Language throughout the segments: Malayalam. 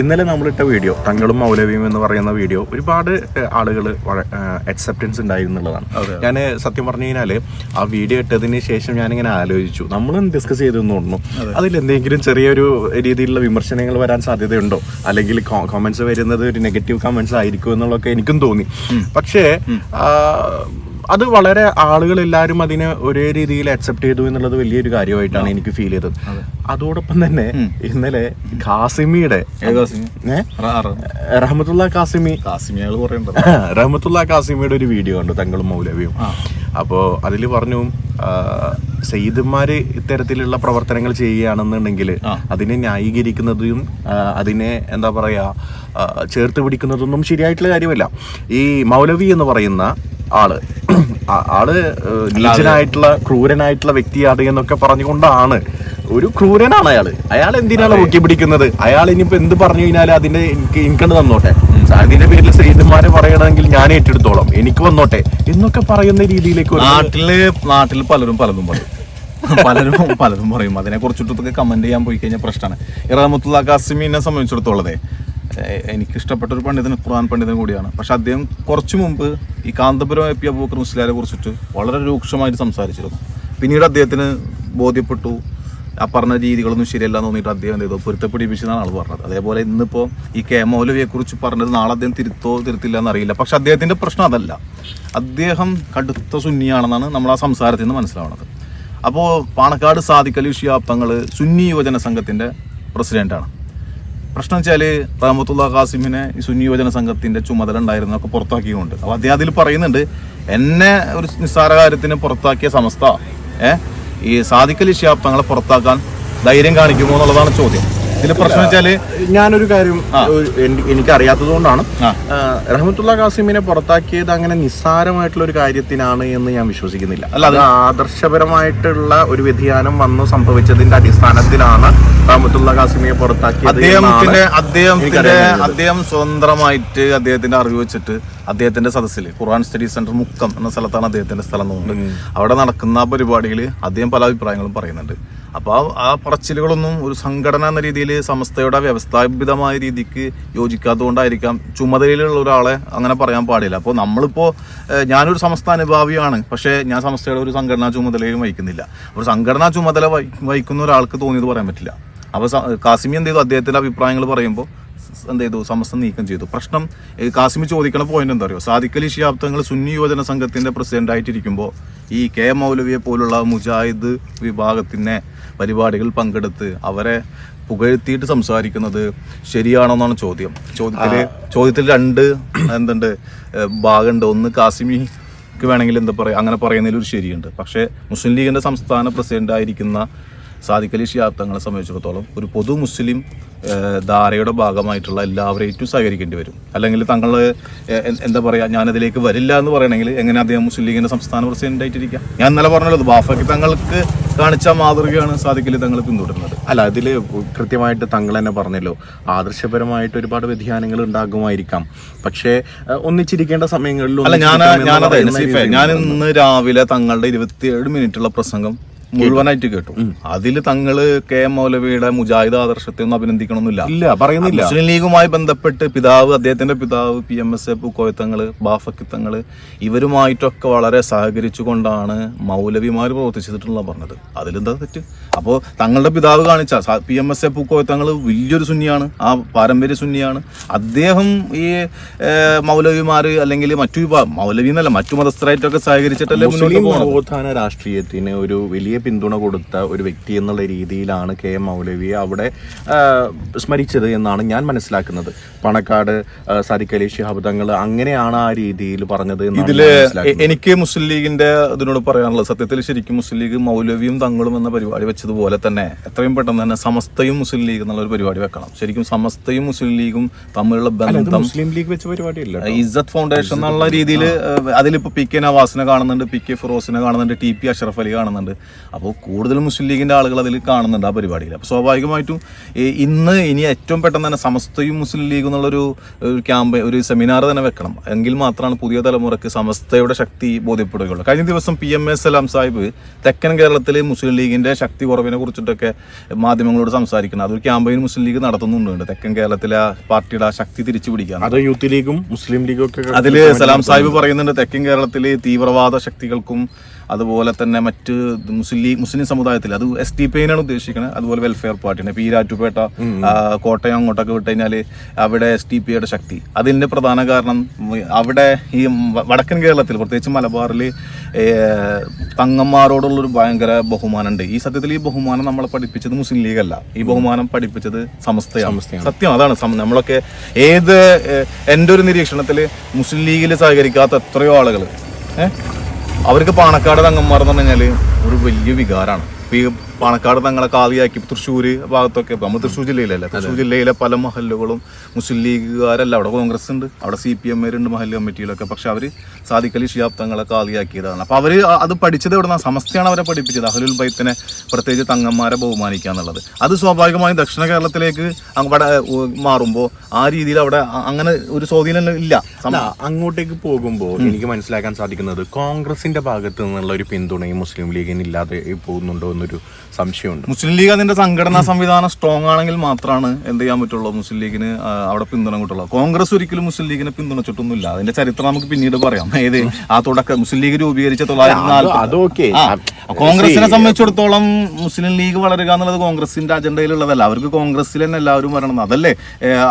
ഇന്നലെ നമ്മളിട്ട വീഡിയോ തങ്ങളും മൗലവിയും എന്ന് പറയുന്ന വീഡിയോ ഒരുപാട് ആളുകൾ അക്സെപ്റ്റൻസ് ഉണ്ടായിരുന്നുള്ളതാണ്. ഞാൻ സത്യം പറഞ്ഞു കഴിഞ്ഞാൽ ആ വീഡിയോ ഇട്ടതിന് ശേഷം ഞാനിങ്ങനെ ആലോചിച്ചു. നമ്മളും ഡിസ്കസ് ചെയ്തെന്ന് തോന്നുന്നു? അതിൽ എന്തെങ്കിലും ചെറിയൊരു രീതിയിലുള്ള വിമർശനങ്ങൾ വരാൻ സാധ്യതയുണ്ടോ? അല്ലെങ്കിൽ കമന്റ്സ് വരുന്നത് ഒരു നെഗറ്റീവ് കമന്റ്സ് ആയിരിക്കും എന്നുള്ളതൊക്കെ എനിക്കും തോന്നി. പക്ഷേ അത് വളരെ ആളുകൾ എല്ലാവരും അതിനെ ഒരേ രീതിയിൽ അക്സെപ്റ്റ് ചെയ്തു എന്നുള്ളത് വലിയൊരു കാര്യമായിട്ടാണ് എനിക്ക് ഫീൽ ചെയ്തത്. അതോടൊപ്പം തന്നെ ഇന്നലെ ഖാസിമിയുടെ റഹമത്തുള്ള കാസിമി റഹമത്തുള്ള ഖാസിമിയുടെ ഒരു വീഡിയോ ഉണ്ട് തങ്ങളും മൗലവിയും. അപ്പോൾ അതിൽ പറഞ്ഞു സെയ്ദുമാര് ഇത്തരത്തിലുള്ള പ്രവർത്തനങ്ങൾ ചെയ്യുകയാണെന്നുണ്ടെങ്കിൽ അതിനെ ന്യായീകരിക്കുന്നതും അതിനെ എന്താ പറയാ ചേർത്ത് പിടിക്കുന്നതൊന്നും ശരിയായിട്ടുള്ള കാര്യമല്ല. ഈ മൗലവി എന്ന് പറയുന്ന ആൾ. ആൾ നീചനായിട്ടുള്ള ക്രൂരനായിട്ടുള്ള വ്യക്തിയാണ് എന്നൊക്കെ പറഞ്ഞുകൊണ്ടാണ്. ഒരു ക്രൂരനാണ് അയാൾ. അയാൾ എന്തിനാണ് പൊക്കി പിടിക്കുന്നത്? അയാൾ ഇനിയിപ്പോ എന്ത് പറഞ്ഞു കഴിഞ്ഞാൽ അതിന്റെ എനിക്ക് എനിക്കണ്ട് തന്നോട്ടെ അതിന്റെ പേരിൽ സ്ത്രീധന്മാരെ പറയണമെങ്കിൽ ഞാൻ ഏറ്റെടുത്തോളാം. എനിക്ക് വന്നോട്ടെ. എന്നൊക്കെ പറയുന്ന രീതിയിലേക്ക് നാട്ടിൽ നാട്ടിൽ പലരും പലതും പറയും. പലരും പലതും പറയും. അതിനെ കുറിച്ചിട്ടൊക്കെ കമന്റ് ചെയ്യാൻ പോയി കഴിഞ്ഞാൽ പ്രശ്നമാണ്. ഇറാമത്തുള്ള കാസിമിനെ സംബന്ധിച്ചിടത്തോളതേ എനിക്ക് ഇഷ്ടപ്പെട്ട ഒരു പണ്ഡിതന് ഖുർആൻ പണ്ഡിതൻ കൂടിയാണ്. പക്ഷെ അദ്ദേഹം കുറച്ചു മുമ്പ് ഈ കാന്തപുരം എ പി അബൂക്കർ മുസ്ലിയാരെ കുറിച്ചിട്ട് വളരെ രൂക്ഷമായിട്ട് സംസാരിച്ചിരുന്നു. പിന്നീട് അദ്ദേഹത്തിന് ബോധ്യപ്പെട്ടു. ആ പറഞ്ഞ രീതികളൊന്നും ശരിയല്ല എന്ന് തോന്നിയിട്ട് അദ്ദേഹം ചെയ്തു? പൊരുത്തപ്പിടിപ്പിച്ചെന്നാണ് ആൾ പറഞ്ഞത്. അതേപോലെ ഇന്നിപ്പോൾ ഈ കെ മൗലവിയെക്കുറിച്ച് പറഞ്ഞത് നാളെ അദ്ദേഹം തിരുത്തോ തിരുത്തില്ല എന്നറിയില്ല. പക്ഷെ അദ്ദേഹത്തിന്റെ പ്രശ്നം അതല്ല. അദ്ദേഹം കടുത്ത സുന്നിയാണെന്നാണ് നമ്മൾ ആ സംസാരത്തിൽ നിന്ന് മനസ്സിലാവുന്നത്. അപ്പോൾ പാണക്കാട് സാദിഖലി ഷിയാബ്ദങ്ങൾ സുന്നി യുവജന സംഘത്തിന്റെ പ്രസിഡന്റാണ്. പ്രശ്നം വെച്ചാൽ റഹമത്തുള്ള ഖാസിമിനെ ഈ സുന്നി യുവജന സംഘത്തിന്റെ ചുമതല ഉണ്ടായിരുന്നൊക്കെ പുറത്താക്കിയുണ്ട് അപ്പോൾ അദ്ദേഹം അതിൽ പറയുന്നുണ്ട് എന്നെ ഒരു നിസ്സാര കാര്യത്തിന് പുറത്താക്കിയ സമസ്ത ഏഹ് ഈ സാദിഖലി തങ്ങളെ പുറത്താക്കാൻ ധൈര്യം കാണിക്കുമോ എന്നുള്ളതാണ് ചോദ്യം. ഇതിൽ പ്രശ്നം വെച്ചാൽ ഞാനൊരു കാര്യം എനിക്ക് അറിയാത്തത് കൊണ്ടാണ്. റഹ്മത്തുള്ള ഖാസിമിനെ പുറത്താക്കിയത് അങ്ങനെ നിസ്സാരമായിട്ടുള്ള ഒരു കാര്യത്തിനാണ് എന്ന് ഞാൻ വിശ്വസിക്കുന്നില്ല അല്ല, അത് ആദർശപരമായിട്ടുള്ള ഒരു വ്യതിയാനം വന്ന് സംഭവിച്ചതിന്റെ അടിസ്ഥാനത്തിലാണ് റഹ്മത്തുള്ള ഖാസിമിയെ പുറത്താക്കിയത് അദ്ദേഹത്തിന്റെ. അദ്ദേഹം സ്വതന്ത്രമായിട്ട് അദ്ദേഹത്തിന്റെ അറിവ് വെച്ചിട്ട് അദ്ദേഹത്തിന്റെ സദസ്സിൽ ഖുർആൻ സ്റ്റഡി സെന്റർ മുക്കം എന്ന സ്ഥലത്താണ് അദ്ദേഹത്തിന്റെ സ്ഥലം തോന്നുന്നത് അവിടെ നടക്കുന്ന ആ അദ്ദേഹം പല അഭിപ്രായങ്ങളും പറയുന്നുണ്ട്. അപ്പൊ ആ- പറച്ചിലുകളൊന്നും ഒരു സംഘടന എന്ന രീതിയിൽ സംസ്ഥയുടെ വ്യവസ്ഥാപിതമായ രീതിക്ക് യോജിക്കാത്തതുകൊണ്ടായിരിക്കാം ചുമതലയിലുള്ള ഒരാളെ അങ്ങനെ പറയാൻ പാടില്ല. അപ്പോൾ നമ്മളിപ്പോൾ ഞാനൊരു സംസ്ഥ അനുഭാവിയാണ് പക്ഷേ ഞാൻ സംസ്ഥയുടെ ഒരു സംഘടനാ ചുമതലയും വഹിക്കുന്നില്ല. ഒരു സംഘടനാ ചുമതല വഹിക്കുന്ന ഒരാൾക്ക് തോന്നിയത് പറയാൻ പറ്റില്ല. അപ്പോൾ കാസിമി എന്ത് ചെയ്തു? അദ്ദേഹത്തിന്റെ അഭിപ്രായങ്ങൾ പറയുമ്പോൾ എന്ത് ചെയ്തു? സമസ്ത നീക്കം ചെയ്തു. പ്രശ്നം കാസിമി ചോദിക്കണ പോയിന്റ് എന്താ പറയുക സാദിഖലി ഷിയാബ്ദങ്ങൾ സുന്നി യുവജന സംഘത്തിന്റെ പ്രസിഡന്റ് ആയിട്ടിരിക്കുമ്പോൾ ഈ കെ മൗലവിയെ പോലുള്ള മുജാഹിദ് വിഭാഗത്തിന്റെ പരിപാടികൾ പങ്കെടുത്ത് അവരെ പുകഴ്ത്തിയിട്ട് സംസാരിക്കുന്നത് ശരിയാണോ എന്നാണ് ചോദ്യം. ചോദ്യത്തിൽ ചോദ്യത്തിൽ രണ്ട് എന്തുണ്ട്? ഭാഗമുണ്ട്. ഒന്ന് കാസിമിക്ക് വേണമെങ്കിൽ എന്താ പറയുക അങ്ങനെ പറയുന്നതിൽ ഒരു ശരിയുണ്ട്. പക്ഷേ മുസ്ലിം ലീഗിന്റെ സംസ്ഥാന പ്രസിഡന്റ് ആയിരിക്കുന്ന സാദിഖലി ഷിയാബ് തങ്ങളെ സംബന്ധിച്ചിടത്തോളം ഒരു പൊതു മുസ്ലിം ധാരയുടെ ഭാഗമായിട്ടുള്ള എല്ലാവരെയും സഹകരിക്കേണ്ടി വരും. അല്ലെങ്കിൽ തങ്ങൾ എന്താ പറയുക ഞാനതിലേക്ക് വരില്ല എന്ന് പറയണമെങ്കിൽ എങ്ങനെ അദ്ദേഹം മുസ്ലിം ലീഗിന്റെ സംസ്ഥാന പ്രസിഡന്റായിട്ടിരിക്കുക ഞാൻ ഇന്നലെ പറഞ്ഞല്ലോ ബാഫക്ക് തങ്ങൾക്ക് കാണിച്ച മാതൃകയാണ് സാദിഖലി തങ്ങൾ പിന്തുടരുന്നത്. അല്ല അതിൽ കൃത്യമായിട്ട് തങ്ങൾ തന്നെ പറഞ്ഞല്ലോ ആദർശപരമായിട്ട് ഒരുപാട് വ്യതിയാനങ്ങൾ ഉണ്ടാകുമായിരിക്കാം. പക്ഷേ ഒന്നിച്ചിരിക്കേണ്ട സമയങ്ങളിലും അല്ല ഞാൻ ഞാനതെ ഞാൻ ഇന്ന് രാവിലെ തങ്ങളുടെ ഇരുപത്തിയേഴ് മിനിറ്റുള്ള പ്രസംഗം മുഴുവനായിട്ട് കേട്ടു. അതിൽ തങ്ങൾ കെ എം മൗലവിയുടെ മുജാഹിദ് ആദർശത്തെ ഒന്നും അഭിനന്ദിക്കണമെന്നില്ല. ഇല്ല പറയുന്നില്ല. മുസ്ലിം ലീഗുമായി ബന്ധപ്പെട്ട് പിതാവ് അദ്ദേഹത്തിന്റെ പിതാവ് പി എം എസ് എ പൂക്കോയത്തങ്ങൾ ബാഫക്കിത്തങ്ങൾ ഇവരുമായിട്ടൊക്കെ വളരെ സഹകരിച്ചുകൊണ്ടാണ് മൗലവിമാർ പ്രവർത്തിച്ചിട്ടുള്ള പറഞ്ഞത്. അതിലെന്താ തെറ്റ്? അപ്പോൾ തങ്ങളുടെ പിതാവ് കാണിച്ച പി എം എസ് എ പൂക്കോയത്തങ്ങൾ വലിയൊരു സുന്നിയാണ് ആ പാരമ്പര്യ സുന്നിയാണ്. അദ്ദേഹം ഈ മൗലവിമാർ മൗലവിമാര് അല്ലെങ്കിൽ മറ്റു മൗലവി എന്നല്ല മറ്റു മതസ്ഥരായിട്ടൊക്കെ സഹകരിച്ചിട്ടല്ലേ മുസ്ലിം രാഷ്ട്രീയത്തിന് ഒരു വലിയ പിന്തുണ കൊടുത്ത ഒരു വ്യക്തി എന്നുള്ള രീതിയിലാണ് കെ എം മൗലവിയെ അവിടെ സ്മരിച്ചത് എന്നാണ് ഞാൻ മനസ്സിലാക്കുന്നത്. പണക്കാട് സാദിഖലി സാദിഖ് അലി ശിഹാബ് തങ്ങൾ അങ്ങനെയാണ് ആ രീതിയിൽ പറഞ്ഞത് ഇതിൽ എനിക്ക് മുസ്ലിം ലീഗിന്റെ ഇതിനോട് പറയാനുള്ളത് സത്യത്തിൽ ശരിക്കും മുസ്ലിം ലീഗ് മൗലവിയും തങ്ങളും എന്ന പരിപാടി വെച്ചതുപോലെ തന്നെ എത്രയും പെട്ടെന്ന് തന്നെ സമസ്തയും മുസ്ലിം ലീഗ് എന്നുള്ള ഒരു പരിപാടി വെക്കണം. ശരിക്കും സമസ്തയും മുസ്ലിം ലീഗും തമ്മിലുള്ള ബന്ധം മുസ്ലിം ലീഗ് വെച്ച പരിപാടിയല്ല ഇസ്സത്ത് ഫൗണ്ടേഷൻ എന്നുള്ള രീതിയിൽ അതിലിപ്പോ പി കെ നവാസിനെ കാണുന്നുണ്ട് പി കെ ഫിറോസിനെ കാണുന്നുണ്ട് ടി പി അഷറഫ് അലി കാണുന്നുണ്ട്. അപ്പോൾ കൂടുതൽ മുസ്ലിം ലീഗിന്റെ ആളുകൾ അതിൽ കാണുന്നുണ്ട് ആ പരിപാടിയിൽ. അപ്പോൾ സ്വാഭാവികമായിട്ടും ഇന്ന് ഇനി ഏറ്റവും പെട്ടെന്ന് തന്നെ സമസ്തയും മുസ്ലിം ലീഗ് എന്നുള്ളൊരു ഒരു ക്യാമ്പ് ഒരു സെമിനാർ തന്നെ വെക്കണം. എങ്കിൽ മാത്രമാണ് പുതിയ തലമുറയ്ക്ക് സമസ്തയുടെ ശക്തി ബോധ്യപ്പെടുകയുള്ളൂ. കഴിഞ്ഞ ദിവസം P M S Salam Sahib തെക്കൻ കേരളത്തിൽ മുസ്ലിം ലീഗിന്റെ ശക്തി കുറവിനെ കുറിച്ചിട്ടൊക്കെ മാധ്യമങ്ങളോട് സംസാരിക്കുന്നത് അതൊരു ക്യാമ്പയിൻ മുസ്ലിം ലീഗ് നടത്തുന്നുണ്ട്. തെക്കൻ കേരളത്തിലെ ആ പാർട്ടിയുടെ ആ ശക്തി തിരിച്ചു പിടിക്കാൻ. അത് യൂത്ത് ലീഗും മുസ്ലിം ലീഗും ഒക്കെ അതിൽ സലാം സാഹിബ് പറയുന്നുണ്ട് തെക്കൻ കേരളത്തിൽ തീവ്രവാദ ശക്തികൾക്കും അതുപോലെ തന്നെ മറ്റ് മുസ്ലിം ലീഗ് മുസ്ലിം സമുദായത്തിൽ അത് എസ് ടി പി ആണ് ഉദ്ദേശിക്കുന്നത് അതുപോലെ വെൽഫെയർ പാർട്ടിയാണ് ഇപ്പൊ ഈ രാറ്റുപേട്ട ആ, കോട്ടയം അങ്ങോട്ടൊക്കെ വിട്ട് കഴിഞ്ഞാൽ അവിടെ എസ് ഡി പിയുടെ ശക്തി. അതിന്റെ പ്രധാന കാരണം അവിടെ ഈ വടക്കൻ കേരളത്തിൽ പ്രത്യേകിച്ച് മലബാറിൽ തങ്ങന്മാരോടുള്ളൊരു ഭയങ്കര ബഹുമാനമുണ്ട്. ഈ സത്യത്തിൽ ഈ ബഹുമാനം നമ്മളെ പഠിപ്പിച്ചത് മുസ്ലിം ലീഗ് അല്ല. ഈ ബഹുമാനം പഠിപ്പിച്ചത് സമസ്തയാണ്. സത്യം അതാണ്. നമ്മളൊക്കെ ഏത് എന്റെ ഒരു നിരീക്ഷണത്തിൽ മുസ്ലിം ലീഗിൽ സഹകരിക്കാത്ത എത്രയോ ആളുകൾ ഏഹ് അവർക്ക് പാണക്കാട് തങ്ങന്മാർ എന്ന് പറഞ്ഞു കഴിഞ്ഞാൽ ഒരു വലിയ വികാരമാണ് പാണക്കാട് തങ്ങളെ കാളിയാക്കി തൃശ്ശൂർ ഭാഗത്തൊക്കെ. നമ്മൾ തൃശ്ശൂർ ജില്ലയിലല്ലേ? തൃശ്ശൂർ ജില്ലയിലെ പല മഹല്ലുകളും മുസ്ലിം ലീഗുകാരല്ല. അവിടെ കോൺഗ്രസ് ഉണ്ട് അവിടെ സി പി എം ഉണ്ട് മഹല്ല് കമ്മിറ്റിയിലൊക്കെ പക്ഷെ അവർ സാദിഖലി ഷിയാബ് തങ്ങളെ കാവിയാക്കിയതാണ് അപ്പോൾ അവർ അത് പഠിച്ചത് എവിടെ സമസ്തയാണ് അവരെ പഠിപ്പിച്ചത്. അഹലുൽ ബൈത്തിനെ പ്രത്യേകിച്ച് തങ്ങന്മാരെ ബഹുമാനിക്കുക എന്നുള്ളത്. അത് സ്വാഭാവികമായും ദക്ഷിണ കേരളത്തിലേക്ക് അവിടെ മാറുമ്പോൾ ആ രീതിയിൽ അവിടെ അങ്ങനെ ഒരു സ്വാധീനം ഇല്ല. അങ്ങോട്ടേക്ക് പോകുമ്പോൾ എനിക്ക് മനസ്സിലാക്കാൻ സാധിക്കുന്നത് കോൺഗ്രസിന്റെ ഭാഗത്ത് നിന്നുള്ള ഒരു പിന്തുണയും മുസ്ലിം ലീഗിന് ഇല്ലാതെ പോകുന്നുണ്ടോ എന്നൊരു സംശയമുണ്ട്. മുസ്ലിം ലീഗ് അതിന്റെ സംഘടനാ സംവിധാനം സ്ട്രോങ് ആണെങ്കിൽ മാത്രമാണ് എന്ത് ചെയ്യാൻ പറ്റുള്ളൂ? മുസ്ലിം ലീഗിന് അവിടെ പിന്തുണ കിട്ടുള്ളൂ. കോൺഗ്രസ് ഒരിക്കലും മുസ്ലിം ലീഗിനെ പിന്തുണച്ചിട്ടൊന്നുമില്ല. അതിന്റെ ചരിത്രം നമുക്ക് പിന്നീട് പറയാം. ഏത് ആ തുടക്കം മുസ്ലിം ലീഗ് രൂപീകരിച്ച തൊള്ളായിരത്തി കോൺഗ്രസിനെ സംബന്ധിച്ചിടത്തോളം മുസ്ലിം ലീഗ് വളരുക എന്നുള്ളത് കോൺഗ്രസിന്റെ അജണ്ടയിലുള്ളതല്ല. അവർക്ക് കോൺഗ്രസിൽ തന്നെ എല്ലാവരും വരണം. അതല്ലേ?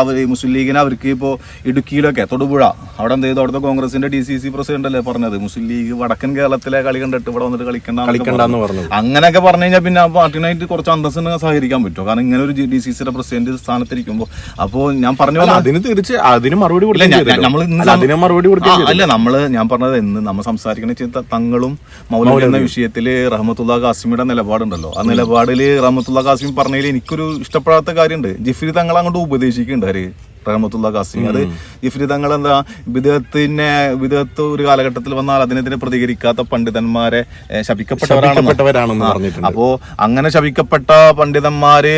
അവർ മുസ്ലിം ലീഗിനെ അവർക്ക് ഇപ്പോൾ ഇടുക്കിയിലൊക്കെ തൊടുപുഴ അവിടെ എന്ത് ചെയ്തു? അവിടുത്തെ കോൺഗ്രസിന്റെ ഡി സി സി പ്രസിഡന്റ് അല്ലേ പറഞ്ഞത്? മുസ്ലിം ലീഗ് വടക്കൻ കേരളത്തിലെ കളി കണ്ടിട്ട് ഇവിടെ വന്നിട്ട് കളിക്കണ്ട കളിക്കണ്ടെന്ന് പറഞ്ഞു അങ്ങനെയൊക്കെ പറഞ്ഞു കഴിഞ്ഞാൽ പിന്നെ പാർട്ടിനായിട്ട് കുറച്ച് അന്തസ്സിന് സഹകരിക്കാൻ പറ്റുമോ കാരണം ഇങ്ങനെ ഒരു ഡി സി സിയുടെ പ്രസിഡന്റ് സ്ഥാനത്തിരിക്കുമ്പോൾ അപ്പോൾ ഞാൻ പറഞ്ഞു അതിന് തിരിച്ച് അതിന് മറുപടി. നമ്മൾ മറുപടി അല്ല നമ്മൾ ഞാൻ പറഞ്ഞത് എന്ന് നമ്മൾ സംസാരിക്കുന്ന വെച്ചാൽ തങ്ങളും മൗലവി എന്ന വിഷയത്തിൽ റഹ്മത്തുള്ള കാസിമിയുടെ നിലപാടുണ്ടല്ലോ. ആ നിലപാടിൽ റഹ്മത്തുള്ള കാസിം പറഞ്ഞതിൽ എനിക്കൊരു ഇഷ്ടപ്പെടാത്ത കാര്യമുണ്ട് ജിഫ്രി തങ്ങൾ അങ്ങോട്ട് ഉപദേശിക്കുന്നുണ്ട് അവർ റഹ്മത്തുള്ള കാസിമി അത് ജിഫ്രി തങ്ങൾ എന്താ വിദേഹത്തിനെ വിദേഹത്ത് ഒരു കാലഘട്ടത്തിൽ വന്നാൽ അതിനെതിരെ പ്രതികരിക്കാത്ത പണ്ഡിതന്മാരെ ശപിക്കപ്പെട്ടവരാണെന്ന് അപ്പോ അങ്ങനെ ശപിക്കപ്പെട്ട പണ്ഡിതന്മാര്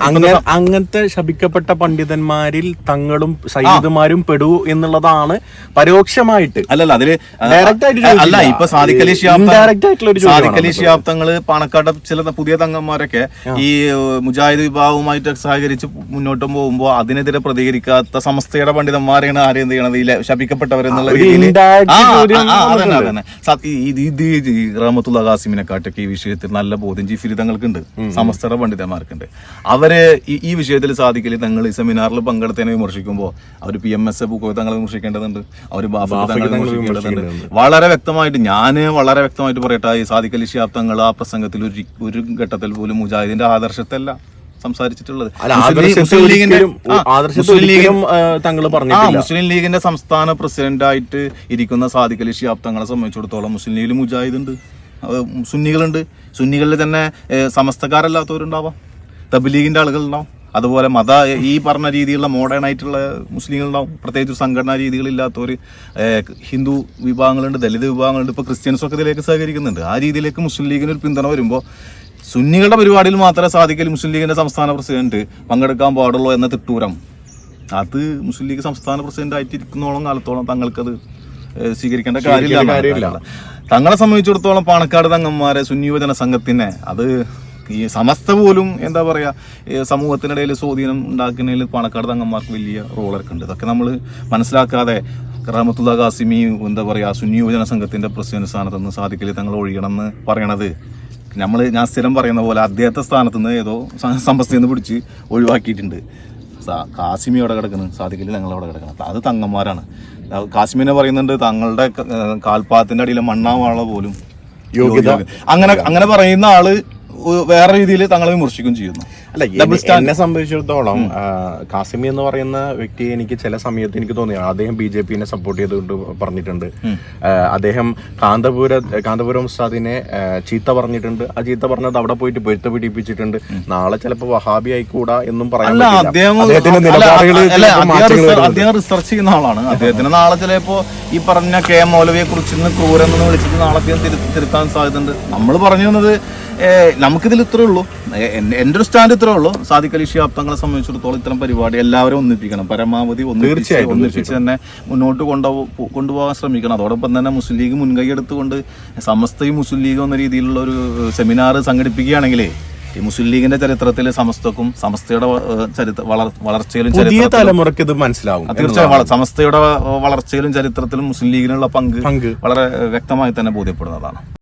അങ്ങനെ അങ്ങനത്തെ ശപിക്കപ്പെട്ട പണ്ഡിതന്മാരിൽ തങ്ങളും സയ്യിദുമാരും പെടൂ എന്നുള്ളതാണ് പരോക്ഷമായിട്ട്. അല്ലല്ല അതിൽ ഡയറക്റ്റ് ആയിട്ട് അല്ല. ഇപ്പൊ സാദിഖ് അലി ഷിഹാബ് തങ്ങൾ- Indirect ആയിട്ടുള്ള ഒരു ചോദ്യമാണ് സാദിഖ് അലി ഷിഹാബ് പാണക്കാട് ചില പുതിയ തങ്ങന്മാരൊക്കെ ഈ മുജാഹിദ് വിഭാഗവുമായിട്ട് സഹകരിച്ച് മുന്നോട്ട് പോകുമ്പോൾ അതിനെതിരെ പ്രതികരിക്കാത്ത സമസ്തയുടെ പണ്ഡിതന്മാരെയാണ് ആരും എന്ത് ചെയ്യണത്? ഈ ശപിക്കപ്പെട്ടവരെന്നുള്ള രീതിയിൽ റഹ്മത്തുള്ള ഖാസിമിനെ കാട്ടൊക്കെ ഈ വിഷയത്തിൽ നല്ല ബോധ്യം ജിഫിരി തങ്ങൾക്കുണ്ട് സമസ്തയുടെ പണ്ഡിതന്മാർക്കുണ്ട്. അവർ ഈ- വിഷയത്തിൽ സാധിക്കില്ല തങ്ങൾ ഈ സെമിനാറിൽ പങ്കെടുത്തതിനെ വിമർശിക്കുമ്പോൾ അവർ പി എം എസ് ബുക്കോ തങ്ങളെ വിമർശിക്കേണ്ടതുണ്ട്. അവർ വിമർശിക്കേണ്ടതുണ്ട്. വളരെ വ്യക്തമായിട്ട് ഞാൻ വളരെ വ്യക്തമായിട്ട് പറയട്ടെ ഈ സാദിഖ് അലി ഷിഹാബ് തങ്ങൾ ആ പ്രസംഗത്തിൽ ഒരു ഒരു ഘട്ടത്തിൽ പോലും മുജാഹിദിന്റെ ആദർശത്തല്ല. സംസാരിച്ചിട്ടുള്ളത്. മുസ്ലിം ലീഗിന്റെ- മുസ്ലിം താങ്കൾ ആ മുസ്ലിം ലീഗിന്റെ സംസ്ഥാന പ്രസിഡന്റായിട്ട് ഇരിക്കുന്ന സാദിഖ് അലി ഷിയാബ് തങ്ങളെ സംബന്ധിച്ചിടത്തോളം മുസ്ലിം ലീഗിൽ മുജാഹിദ് ഉണ്ട് സുന്നികളുണ്ട്. സുന്നികളിൽ തന്നെ സമസ്തക്കാരല്ലാത്തവരുണ്ടാവാം. തബ്ലീഗിന്റെ ആളുകളുണ്ടാവും. അതുപോലെ മത ഈ പറഞ്ഞ രീതിയിലുള്ള മോഡേൺ ആയിട്ടുള്ള മുസ്ലിങ്ങളുണ്ടാവും. പ്രത്യേകിച്ച് സംഘടനാ രീതികളില്ലാത്തവർ ഹിന്ദു വിഭാഗങ്ങളുണ്ട് ദലിത് വിഭാഗങ്ങളുണ്ട്. ഇപ്പോൾ ക്രിസ്ത്യൻസൊക്കെ ഇതിലേക്ക് സഹകരിക്കുന്നുണ്ട്. ആ രീതിയിലേക്ക് മുസ്ലിം ലീഗിന് ഒരു പിന്തുണ വരുമ്പോൾ സുന്നികളുടെ പരിപാടിയിൽ മാത്രമേ സാധിക്കൽ മുസ്ലിം ലീഗിന്റെ സംസ്ഥാന പ്രസിഡന്റ് പങ്കെടുക്കാൻ പാടുള്ളൂ എന്ന തിട്ടൂരം. അത് മുസ്ലിം ലീഗ് സംസ്ഥാന പ്രസിഡന്റ് ആയിട്ടിരിക്കുന്നോളം കാലത്തോളം തങ്ങൾക്കത് സ്വീകരിക്കേണ്ട കാര്യമില്ല. തങ്ങളെ സംബന്ധിച്ചിടത്തോളം പാണക്കാട് തങ്ങന്മാരെ സുന്നിയുവജന സംഘത്തിനെ അത് ഈ സമസ്ത പോലും എന്താ പറയുക സമൂഹത്തിനിടയിൽ സ്വാധീനം ഉണ്ടാക്കുന്നതിൽ പാണക്കാട് തങ്ങന്മാർക്ക് വലിയ റോൾ ഉണ്ട് ഇതൊക്കെ നമ്മൾ മനസ്സിലാക്കാതെ റഹമത്തുള്ള കാസിമി എന്താ പറയുക സുന്നി യുവജന സംഘത്തിന്റെ പ്രസിഡന്റ് സ്ഥാനത്ത് നിന്ന് സാധിക്കൽ തങ്ങൾ ഒഴിയണമെന്ന് പറയണത്. നമ്മൾ ഞാൻ സ്ഥിരം പറയുന്ന പോലെ അദ്ദേഹത്തെ സ്ഥാനത്ത് നിന്ന് ഏതോ സമ്പസ്തി നിന്ന് പിടിച്ച് ഒഴിവാക്കിയിട്ടുണ്ട്. കാസിമി അവിടെ കിടക്കുന്നു. സാധിക്കില്ല ഞങ്ങൾ അവിടെ കിടക്കണം അത് തങ്ങന്മാരാണ്. കാസിമിനെ പറയുന്നുണ്ട് തങ്ങളുടെ കാൽപാത്തിന്റെ അടിയിലെ മണ്ണാവാള പോലും യോഗ്യത. അങ്ങനെ അങ്ങനെ പറയുന്ന ആൾ വേറെ രീതിയിൽ തങ്ങളെ വിമർശിക്കുകയും ചെയ്യുന്നു. അല്ല എന്നെ- സംബന്ധിച്ചിടത്തോളം കാസിമി എന്ന് പറയുന്ന വ്യക്തി എനിക്ക് ചില സമയത്ത് എനിക്ക് തോന്നി അദ്ദേഹം ബി ജെ പിനെ സപ്പോർട്ട് ചെയ്തുകൊണ്ട് പറഞ്ഞിട്ടുണ്ട്. അദ്ദേഹം കാന്തപുര കാന്തപുരം ഉസ്താദിനെ ചീത്ത പറഞ്ഞിട്ടുണ്ട്. ആ ചീത്ത പറഞ്ഞത് അവിടെ പോയിട്ട് പൊരുത്ത പിടിപ്പിച്ചിട്ടുണ്ട്. നാളെ ചിലപ്പോ വഹാബി ആയിക്കൂടാ എന്നും പറയാൻ. അദ്ദേഹം റിസർച്ച് ചെയ്യുന്ന ആളാണ്. അദ്ദേഹത്തിന് നാളെ ചിലപ്പോ ഈ പറഞ്ഞ കെ മൗലവിയെ കുറിച്ച് ക്രൂരെന്ന് വിളിച്ചിട്ട് നാളെ അദ്ദേഹം തിരു- തിരുത്താൻ സാധ്യതയുണ്ട്. നമ്മൾ പറഞ്ഞു വന്നത് നമുക്കിതിൽ ഇത്രേ ഉള്ളൂ. എന്റെ ഒരു സ്റ്റാൻഡ് ഇത്രേ ഉള്ളൂ. സാദിഖ് അലി ഷിഹാബ് തങ്ങളെ സംബന്ധിച്ചിടത്തോളം ഇത്തരം പരിപാടി എല്ലാവരും ഒന്നിപ്പിക്കണം. പരമാവധി ഒന്നിപ്പിച്ച് ഒന്നിപ്പിച്ച് തന്നെ മുന്നോട്ട് കൊണ്ടുപോ കൊണ്ടുപോകാൻ ശ്രമിക്കണം. അതോടൊപ്പം തന്നെ മുസ്ലിം ലീഗ് മുൻകൈ എടുത്തുകൊണ്ട് സമസ്തയും മുസ്ലിം ലീഗ് എന്ന രീതിയിലുള്ള ഒരു സെമിനാർ സംഘടിപ്പിക്കുകയാണെങ്കിലേ ഈ മുസ്ലിം ലീഗിന്റെ ചരിത്രത്തിൽ സമസ്തക്കും സമസ്തയുടെ ചരിത്ര വളർ- വളർച്ചയിലും പുതിയ തലമുറയ്ക്ക് ഇത് മനസ്സിലാവും തീർച്ചയായും. സമസ്തയുടെ വളർച്ചയിലും ചരിത്രത്തിലും മുസ്ലിം ലീഗിനുള്ള പങ്ക് വളരെ വ്യക്തമായി തന്നെ ബോധ്യപ്പെടുന്നതാണ്.